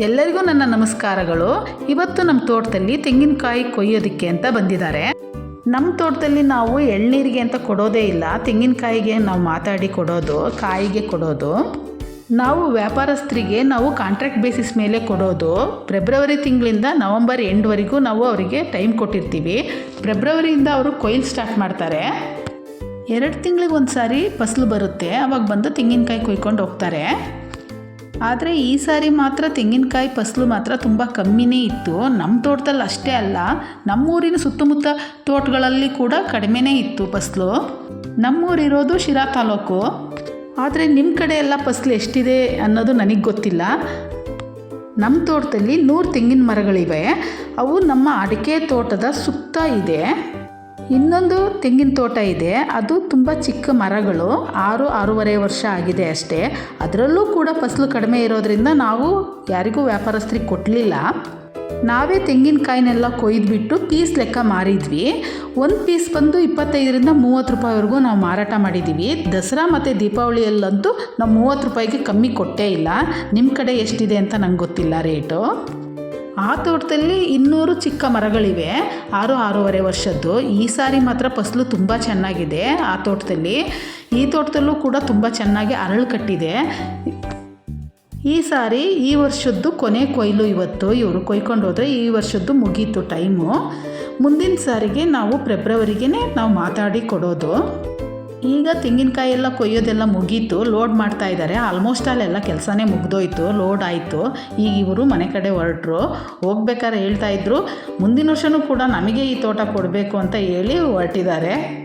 ಎಲ್ಲರಿಗೂ ನನ್ನ ನಮಸ್ಕಾರಗಳು. ಇವತ್ತು ನಮ್ಮ ತೋಟದಲ್ಲಿ ತೆಂಗಿನಕಾಯಿ ಕೊಯ್ಯೋದಕ್ಕೆ ಅಂತ ಬಂದಿದ್ದಾರೆ. ನಮ್ಮ ತೋಟದಲ್ಲಿ ನಾವು ಎಳ್ನೀರಿಗೆ ಅಂತ ಕೊಡೋದೇ ಇಲ್ಲ. ತೆಂಗಿನಕಾಯಿಗೆ ನಾವು ಮಾತಾಡಿ ಕೊಡೋದು, ಕಾಯಿಗೆ ಕೊಡೋದು. ನಾವು ವ್ಯಾಪಾರಸ್ಥರಿಗೆ ನಾವು ಕಾಂಟ್ರಾಕ್ಟ್ ಬೇಸಿಸ್ ಮೇಲೆ ಕೊಡೋದು. ಫೆಬ್ರವರಿ ತಿಂಗಳಿಂದ ನವಂಬರ್ ಎಂಡ್ವರೆಗೂ ನಾವು ಅವರಿಗೆ ಟೈಮ್ ಕೊಟ್ಟಿರ್ತೀವಿ. ಫೆಬ್ರವರಿಯಿಂದ ಅವರು ಕೊಯ್ಲು ಸ್ಟಾರ್ಟ್ ಮಾಡ್ತಾರೆ. ಎರಡು ತಿಂಗಳಿಗೆ ಒಂದು ಸಾರಿ ಫಸಲು ಬರುತ್ತೆ. ಅವಾಗ ಬಂದು ತೆಂಗಿನಕಾಯಿ ಕೊಯ್ಕೊಂಡು ಹೋಗ್ತಾರೆ. ಆದರೆ ಈ ಸಾರಿ ಮಾತ್ರ ತೆಂಗಿನಕಾಯಿ ಫಸಲು ಮಾತ್ರ ತುಂಬ ಕಮ್ಮಿನೇ ಇತ್ತು. ನಮ್ಮ ತೋಟದಲ್ಲಿ ಅಷ್ಟೇ ಅಲ್ಲ, ನಮ್ಮೂರಿನ ಸುತ್ತಮುತ್ತ ತೋಟಗಳಲ್ಲಿ ಕೂಡ ಕಡಿಮೆನೇ ಇತ್ತು ಫಸಲು. ನಮ್ಮೂರಿರೋದು ಶಿರಾ ತಾಲೂಕು. ಆದರೆ ನಿಮ್ಮ ಕಡೆ ಎಲ್ಲ ಫಸಲು ಎಷ್ಟಿದೆ ಅನ್ನೋದು ನನಗೆ ಗೊತ್ತಿಲ್ಲ. ನಮ್ಮ ತೋಟದಲ್ಲಿ ನೂರು ತೆಂಗಿನ ಮರಗಳಿವೆ. ಅವು ನಮ್ಮ ಅಡಿಕೆ ತೋಟದ ಸುತ್ತ ಇದೆ. ಇನ್ನೊಂದು ತೆಂಗಿನ ತೋಟ ಇದೆ. ಅದು ತುಂಬ ಚಿಕ್ಕ ಮರಗಳು. ಆರು, ಆರೂವರೆ ವರ್ಷ ಆಗಿದೆ ಅಷ್ಟೇ. ಅದರಲ್ಲೂ ಕೂಡ ಫಸಲು ಕಡಿಮೆ ಇರೋದರಿಂದ ನಾವು ಯಾರಿಗೂ ವ್ಯಾಪಾರಸ್ಥರಿಗೆ ಕೊಟ್ಟಲಿಲ್ಲ ನಾವೇ ತೆಂಗಿನಕಾಯಿನೆಲ್ಲ ಕೊಯ್ದುಬಿಟ್ಟು ಪೀಸ್ ಲೆಕ್ಕ ಮಾರಿದ್ವಿ. ಒಂದು ಪೀಸ್ ಬಂದು ಇಪ್ಪತ್ತೈದರಿಂದ ಮೂವತ್ತು ರೂಪಾಯಿವರೆಗೂ ನಾವು ಮಾರಾಟ ಮಾಡಿದ್ದೀವಿ ದಸರಾ ಮತ್ತು ದೀಪಾವಳಿಯಲ್ಲಂತೂ ನಾವು ಮೂವತ್ತು ರೂಪಾಯಿಗೆ ಕಮ್ಮಿ ಕೊಟ್ಟೇ ಇಲ್ಲ. ನಿಮ್ಮ ಕಡೆ ಎಷ್ಟಿದೆ ಅಂತ ನಂಗೆ ಗೊತ್ತಿಲ್ಲ ರೇಟು. ಆ ತೋಟದಲ್ಲಿ ಇನ್ನೂರು ಚಿಕ್ಕ ಮರಗಳಿವೆ. ಆರು ಆರೂವರೆ ವರ್ಷದ್ದು. ಈ ಸಾರಿ ಮಾತ್ರ ಫಸಲು ತುಂಬ ಚೆನ್ನಾಗಿದೆ ಆ ತೋಟದಲ್ಲಿ. ಈ ತೋಟದಲ್ಲೂ ಕೂಡ ತುಂಬ ಚೆನ್ನಾಗಿ ಅರಳು ಕಟ್ಟಿದೆ. ಈ ಸಾರಿ ಈ ವರ್ಷದ್ದು ಕೊನೆ ಕೊಯ್ಲು ಇವತ್ತು. ಇವರು ಕೊಯ್ಕೊಂಡು ಹೋದರೆ ಈ ವರ್ಷದ್ದು ಮುಗೀತು ಟೈಮು. ಮುಂದಿನ ಸಾರಿಗೆ ನಾವು ಫೆಬ್ರವರಿಗೆ ನಾವು ಮಾತಾಡಿ ಕೊಡೋದು. ಈಗ ತೆಂಗಿನಕಾಯಿ ಎಲ್ಲ ಕೊಯ್ಯೋದೆಲ್ಲ ಮುಗೀತು ಲೋಡ್ ಮಾಡ್ತಾ ಇದ್ದಾರೆ ಆಲ್ಮೋಸ್ಟ್ ಅಲ್ಲೆಲ್ಲ ಕೆಲಸನೇ ಮುಗ್ದೋಯ್ತು ಲೋಡ್ ಆಯಿತು. ಈಗ ಇವರು ಮನೆ ಕಡೆ ಹೊರಟ್ರು. ಹೋಗ್ಬೇಕಾದ್ರೆ ಹೇಳ್ತಾ ಇದ್ರು, ಮುಂದಿನ ವರ್ಷವೂ ಕೂಡ ನಮಗೆ ಈ ತೋಟ ಕೊಡಬೇಕು ಅಂತ ಹೇಳಿ ಹೊರಟಿದ್ದಾರೆ.